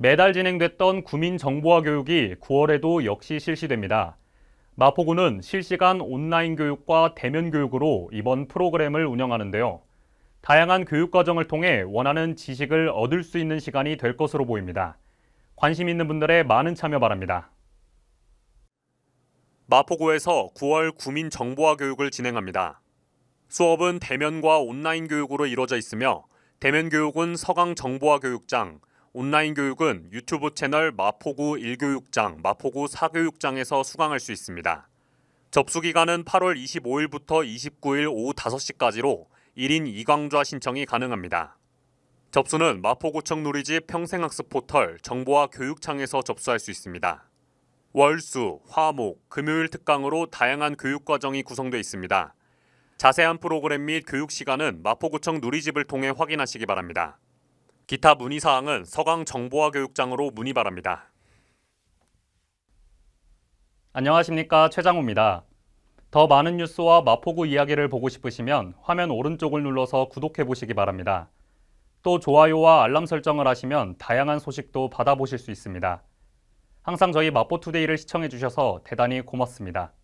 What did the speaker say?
매달 진행됐던 구민 정보화 교육이 9월에도 역시 실시됩니다. 마포구는 실시간 온라인 교육과 대면 교육으로 이번 프로그램을 운영하는데요. 다양한 교육 과정을 통해 원하는 지식을 얻을 수 있는 시간이 될 것으로 보입니다. 관심 있는 분들의 많은 참여 바랍니다. 마포구에서 9월 구민 정보화 교육을 진행합니다. 수업은 대면과 온라인 교육으로 이루어져 있으며 대면 교육은 서강 정보화 교육장, 온라인 교육은 유튜브 채널 마포구 1교육장, 마포구 4교육장에서 수강할 수 있습니다. 접수 기간은 8월 25일부터 29일 오후 5시까지로 1인 2강좌 신청이 가능합니다. 접수는 마포구청 누리집 평생학습 포털 정보화 교육창에서 접수할 수 있습니다. 월수, 화목, 금요일 특강으로 다양한 교육 과정이 구성되어 있습니다. 자세한 프로그램 및 교육 시간은 마포구청 누리집을 통해 확인하시기 바랍니다. 기타 문의 사항은 서강 정보화 교육장으로 문의 바랍니다. 안녕하십니까 최장우입니다. 더 많은 뉴스와 마포구 이야기를 보고 싶으시면 화면 오른쪽을 눌러서 구독해 보시기 바랍니다. 또 좋아요와 알람 설정을 하시면 다양한 소식도 받아보실 수 있습니다. 항상 저희 마포투데이를 시청해 주셔서 대단히 고맙습니다.